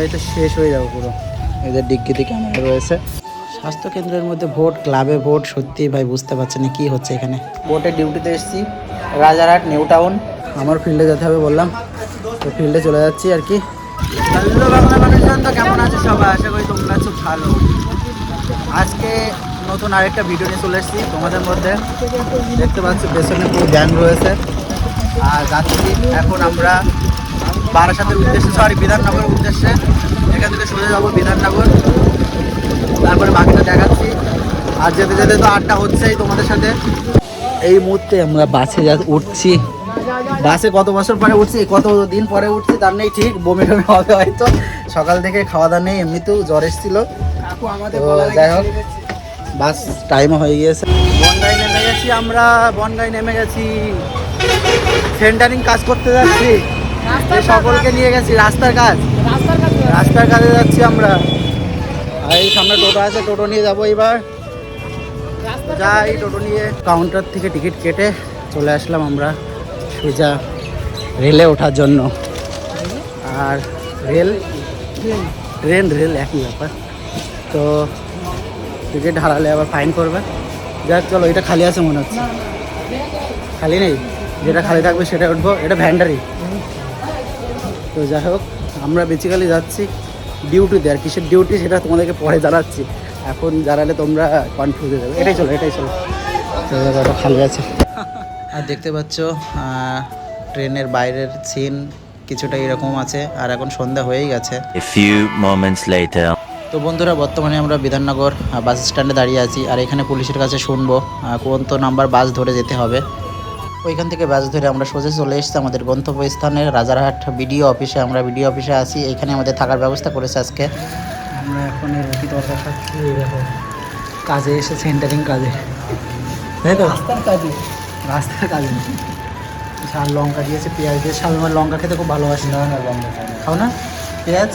হয়তো শেষ হয়ে যাব পুরো। এদের ডিগ্রিতে ক্যামেরা রয়েছে। স্বাস্থ্য কেন্দ্রের মধ্যে ভোট ক্লাবে ভোট সত্যি ভাই বুঝতে পারছি না কি হচ্ছে এখানে। ভোটের ডিউটিতে এসেছি রাজারহাট নিউ টাউন আমার ফিল্ডে যেতে হবে বললাম। তো ফিল্ডে চলে যাচ্ছি আর কি। হ্যালো বাংলা মানুষজন তো কেমন আছে সবাই? আশা করি তোমরা খুব ভালো। আজকে নতুন আরেকটা ভিডিও নিয়ে চলে এসেছি তোমাদের মধ্যে। দেখতে পাচ্ছি পেছনে পুরো গ্যাং রয়েছে। আর যাচ্ছি এখন আমরা বারাসাতের উদ্দেশ্যে সরি বিধাননগরের উদ্দেশ্যে। এখান থেকে সোজা যাব বিধাননগর। তারপরে বাকিটা দেখাচ্ছি। আর যেতে যেতে তো আড্ডা হচ্ছেই তোমাদের সাথে। এই মুহূর্তে আমরা বাসে যা উঠছি। বাসে কত বছর পরে উঠছি, কত দিন পরে উঠছি তার নেই ঠিক, বমি টমি হবে হয়তো। সকাল থেকে খাওয়া দাওয়া নেই, এমনিতেও জ্বর এসেছিল। যাই হোক, বাস টাইমও হয়ে গিয়েছে। বনগাই নেমে গেছি আমরা বনগাই নেমে গেছি। সেন্টারিং কাজ করতে যাচ্ছি। সকলকে নিয়ে গেছি রাস্তার কাজ। রাস্তার কাজে যাচ্ছি আমরা। আর এই সামনে টোটো আছে টোটো নিয়ে যাব এবার। যাই টোটো নিয়ে কাউন্টার থেকে টিকিট কেটে চলে আসলাম আমরা সোজা রেলে ওঠার জন্য। আর রেল ট্রেন রেল একই ব্যাপার। তো টিকিট হারালে আবার ফাইন করবে। যাক চলো এটা খালি আছে মনে হচ্ছে। খালি নেই? যেটা খালি থাকবে সেটা উঠবো। এটা ভ্যান্ডারি। তো যাই হোক আমরা বেসিক্যালি যাচ্ছি ডিউটিতে আর কিসের ডিউটি সেটা তোমাদেরকে পরে জানাচ্ছি। এখন জানালে তোমরা কনফিউজ হয়ে যাবে। এটাই চলো এটাই চলো। খালি আছে। আর দেখতে পাচ্ছ ট্রেনের বাইরের সিন কিছুটা এরকম আছে আর এখন সন্ধ্যা হয়েই গেছে. তো বন্ধুরা বর্তমানে আমরা বিধাননগর বাস স্ট্যান্ডে দাঁড়িয়ে আছি আর এখানে পুলিশের কাছে শুনব কোন তো নাম্বার বাস ধরে যেতে হবে। ওইখান থেকে বাস ধরে আমরা সোজা চলে এসেছি আমাদের গন্তব্যস্থানের রাজারহাট বিডিও অফিসে। আমরা বিডিও অফিসে আসি এখানে আমাদের থাকার ব্যবস্থা করেছে আজকে। আমরা এখন এই দেখো কাজে এসে সেন্টারিং কাজে। তাই তো? রাস্তার কাজে। রাস্তার কাজে। ঝাল লঙ্কা দিয়েছে পেঁয়াজ দিয়ে। শাল আমার লঙ্কা খেতে খুব ভালোবাসি। না না লঙ্কা খাও না? পেঁয়াজ?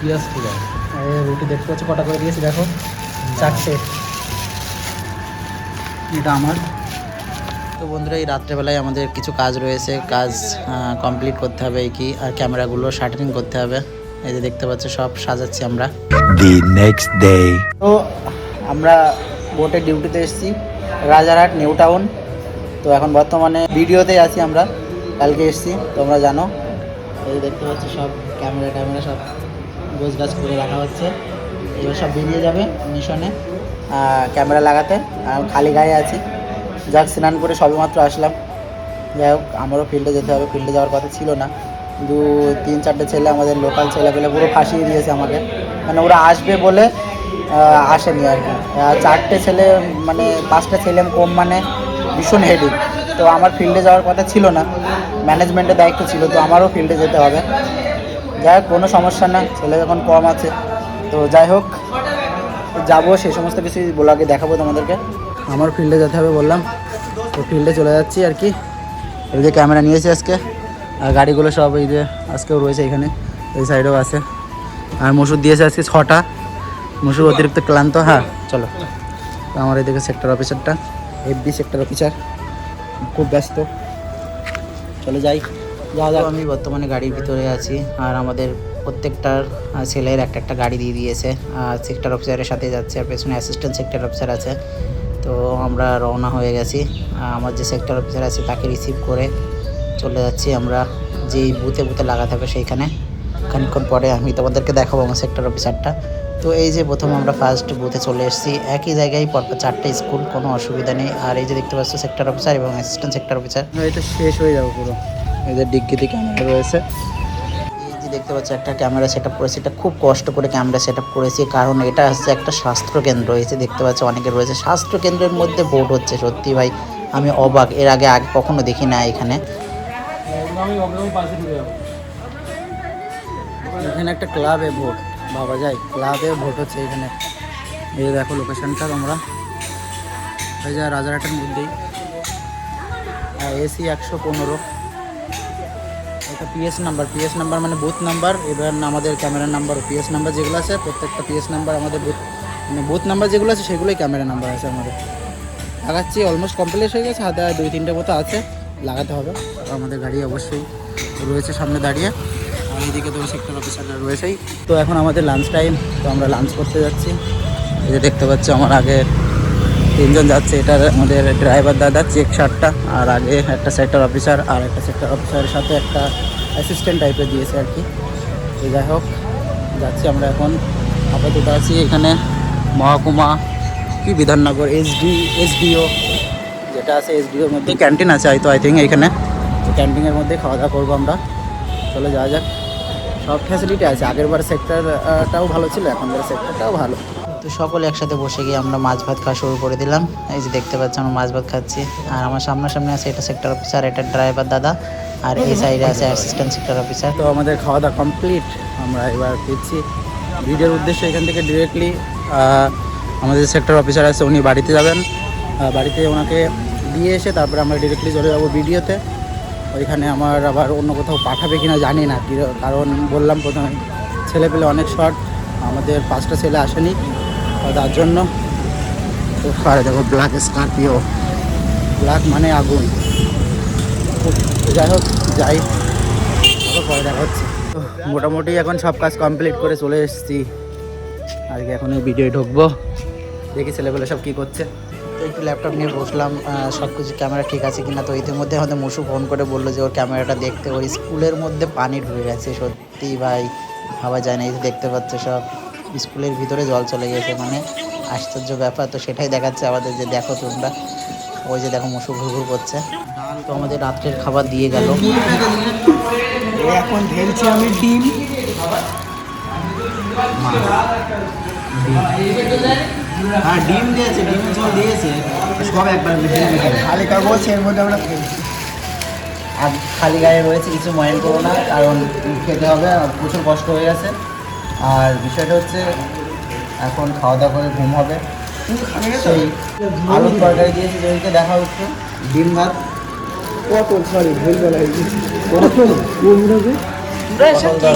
পেঁয়াজ পুরো এই রুটি দেখতে পাচ্ছি কটা করে দিয়েছি দেখো। চারটে। এটা আমার। তো বন্ধুরা এই রাত্রেবেলায় আমাদের কিছু কাজ রয়েছে। কাজ কমপ্লিট করতে হবে কি আর ক্যামেরাগুলো শাটারিং করতে হবে। এই যে দেখতে পাচ্ছ সব সাজাচ্ছি আমরা। The next day. তো আমরা বোটের ডিউটিতে এসেছি রাজারহাট নিউ টাউন তো এখন বর্তমানে ভিডিওতে আছি আমরা কালকে এসেছি তোমরা জানো। এই যে দেখতে পাচ্ছ সব ক্যামেরা ট্যামেরা সব গোছ গাছ করে রাখা হচ্ছে। এবার সব বেরিয়ে যাবে মিশনে ক্যামেরা লাগাতে। আর খালি গায়ে আছি। যাক, স্নান করে সবেমাত্র আসলাম। যাই হোক, আমারও ফিল্ডে যেতে হবে। ফিল্ডে যাওয়ার কথা ছিল না। দু তিন চারটে ছেলে আমাদের লোকাল ছেলেপেলে পুরো ফাঁসিয়ে দিয়েছে আমাকে। মানে ওরা আসবে বলে আসেনি আর কি। চারটে ছেলে মানে পাঁচটা ছেলে কম মানে ভীষণ হেডি তো আমার ফিল্ডে যাওয়ার কথা ছিল না। ম্যানেজমেন্টের দায়িত্ব ছিল, তো আমারও ফিল্ডে যেতে হবে। যাই হোক, কোনো সমস্যা না। ছেলে যখন কম আছে। তো যাই হোক, যাব সেই সমস্ত কিছু ব্লগে দেখাবো তোমাদেরকে। আমার ফিল্ডে যেতে হবে বললাম। তো ফিল্ডে চলে যাচ্ছি আর কি। যে ক্যামেরা নিয়েছি আজকে। আর গাড়িগুলো সব এই যে আজকেও রয়েছে এখানে, এই সাইডেও আছে। আর মসুর দিয়েছে আজকে ছটা। মসুর অতিরিক্ত ক্লান্ত হ্যাঁ চলো। আমার এদিকে সেক্টর অফিসারটা এফবি সেক্টর অফিসার খুব ব্যস্ত। চলে যাই। যা যা আমি বর্তমানে গাড়ির ভিতরে আছি, আর আমাদের প্রত্যেকটার ছেলের একটা একটা গাড়ি দিয়ে দিয়েছে। সেক্টর অফিসারের সাথে যাচ্ছে, আর পেছনে অ্যাসিস্ট্যান্ট সেক্টর অফিসার আছে। তো আমরা রওনা হয়ে গেছি। আমার যে সেক্টর অফিসার আছে, তাকে রিসিভ করে চলে যাচ্ছি আমরা। যেই বুথে বুথে লাগাতে হবে সেইখানে। খানিক্ষণ পরে আমি তোমাদেরকে দেখাবো আমার সেক্টর অফিসারটা তো এই যে প্রথম আমরা ফার্স্ট বুথে চলে এসেছি। একই জায়গায় পরপর চারটে স্কুল কোনো অসুবিধা নেই। আর এই যে দেখতে পাচ্ছ সেক্টর অফিসার এবং অ্যাসিস্ট্যান্ট সেক্টর অফিসার এটা শেষ হয়ে যাবে পুরো। এদের ডিগ্রিতে ক্যামেরা রয়েছে। যে দেখতে পাচ্ছি একটা ক্যামেরা সেট আপ করেছি। এটা খুব কষ্ট করে ক্যামেরা সেট আপ করেছি, কারণ এটা হচ্ছে একটা স্বাস্থ্য কেন্দ্র এই দেখতে পাচ্ছি অনেকে রয়েছে। স্বাস্থ্য কেন্দ্রের মধ্যে বোর্ড হচ্ছে, সত্যি ভাই। আমি অবাক। এর আগে আগে কখনো দেখি না এখানে। এখানে একটা ক্লাবে ভোট বাবা যাই ক্লাবে ভোট হচ্ছে এখানে। এই দেখো লোকেশনটা তোমরা। রাজারহাটের মধ্যেই। এসি একশো পনেরো। পিএস নাম্বার পিএস নাম্বার মানে বুথ নাম্বার এবার আমাদের ক্যামেরা নাম্বার পিএস নাম্বার যেগুলো আছে, প্রত্যেকটা পিএস নাম্বার আমাদের বুথ মানে বুথ নাম্বার যেগুলো আছে, সেগুলোই ক্যামেরা নাম্বার আছে আমাদের। লাগাচ্ছি অলমোস্ট কমপ্লিট হয়ে গেছে, হাতে দুই তিনটে মতো আছে, লাগাতে হবে। আমাদের গাড়ি অবশ্যই রয়েছে সামনে দাঁড়িয়ে। আর এইদিকে তো সেক্টর অফিসাররা রয়েছেই। তো এখন আমাদের লাঞ্চ টাইম তো আমরা লাঞ্চ করতে যাচ্ছি। এই যে দেখতে পাচ্ছি, আমার আগে তিনজন যাচ্ছে, এটা আমাদের ড্রাইভার দাদা চেক শার্টটা আর আগে একটা সেক্টর অফিসার আর একটা সেক্টর অফিসারের সাথে একটা অ্যাসিস্ট্যান্ট টাইপের দিয়েছে আর কি। তো যাই হোক, যাচ্ছি আমরা এখন। আপাতত আছি এখানে মহকুমা কি বিধাননগর এসডি এসডিও যেটা আছে এসডিওর মধ্যে। ক্যান্টিন আছে হয়তো আই থিঙ্ক এখানে। তো ক্যান্টিনের মধ্যে খাওয়া দাওয়া করব আমরা। চলে যাওয়া যাক। সব ফ্যাসিলিটি আছে। আগেরবার সেক্টরটাও ভালো ছিল, এখনকার সেক্টরটাও ভালো। তো সকলে একসাথে বসে গিয়ে আমরা মাছ ভাত খাওয়া শুরু করে দিলাম। এই যে দেখতে পাচ্ছি, আমরা মাছ ভাত খাচ্ছি। আর আমার সামনাসামনি আছে এটা সেক্টর অফিসার এটা ড্রাইভার দাদা। আর এই সাইডে আছে অ্যাসিস্ট্যান্ট সেক্টর অফিসার তো আমাদের খাওয়া দাওয়া কমপ্লিট আমরা এবার ফিরছি। ভিডিওর উদ্দেশ্যে এখান থেকে ডিরেক্টলি আমাদের সেক্টর অফিসার আছে উনি বাড়িতে যাবেন। বাড়িতে ওনাকে দিয়ে এসে তারপরে আমরা ডিরেক্টলি চলে যাব ভিডিওতে। ওইখানে আমার আবার অন্য কোথাও পাঠাবে কিনা জানি না কারণ বললাম প্রথমে ছেলে পেলে অনেক শর্ট আমাদের পাঁচটা ছেলে আসেনি। তার জন্য আর দেখো ব্ল্যাক স্করপিও ব্ল্যাক মানে আগুন। যাই হোক, যাই। পরে দেখা হচ্ছে। মোটামুটি এখন সব কাজ কমপ্লিট করে চলে এসেছি। আজকে এখন এই ভিডিও ঢুকবো। দেখি ছেলেবেলে সব কী করছে। তো একটু ল্যাপটপ নিয়ে বসলাম। সব কিছু ক্যামেরা ঠিক আছে কিনা। তো ইতিমধ্যে আমাদের মুসু ফোন করে বলল যে, ওর ক্যামেরাটা দেখতে ওই স্কুলের মধ্যে পানি ঢুকে গেছে। সত্যি ভাই, ভাবা যায় না। এই দেখতে পাচ্ছ সব, স্কুলের ভিতরে জল চলে গেছে। মানে আশ্চর্য ব্যাপার। তো সেটাই দেখাচ্ছে আমাদের যে, দেখো তোমরা। ওই যে দেখো মুসু ঘুর করছে। তো আমাদের রাত্রের খাবার দিয়ে গেল। এখন ঢেলছি আমি ডিম। হ্যাঁ ডিম দিয়েছে ডিমের ঝোল দিয়েছে। সব একবার খালি কাগজ এর মধ্যে আমরা আর খালি গায়ে রয়েছে কিছু মাইন্ড করো না কারণ খেতে হবে আর প্রচুর কষ্ট হয়ে গেছে। আর বিষয়টা হচ্ছে এখন খাওয়া দাওয়া করে ঘুম হবে। আলুর তরকারি দিয়েছে যেদিকে দেখা হচ্ছে। ডিম ভাত। পটল সরি ভুল বলা হয়ে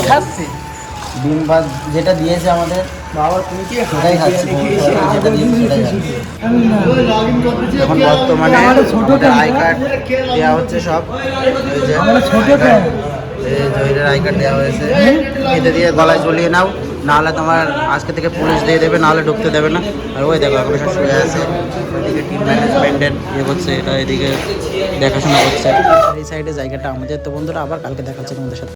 খাচ্ছি? ডিম ভাত যেটা দিয়েছে আমাদের এখন বর্তমানে আমাদের আই কার্ড দেওয়া হচ্ছে সব। জহিরের আই কার্ড দেওয়া হয়েছে। এতে দিয়ে গলায় ঝুলিয়ে নাও। নাহলে তোমার আজকে থেকে পুলিশ দিয়ে দেবে, নাহলে ঢুকতে দেবে না। আর ওই দেখো, এখন শুয়ে আছে। এদিকে টিম ম্যানেজমেন্টের ইয়ে করছে এটা এদিকে দেখাশোনা করছে। এই সাইডে জায়গাটা আমাদের। তো বন্ধুরা, আবার কালকে দেখাচ্ছে তোমাদের সাথে।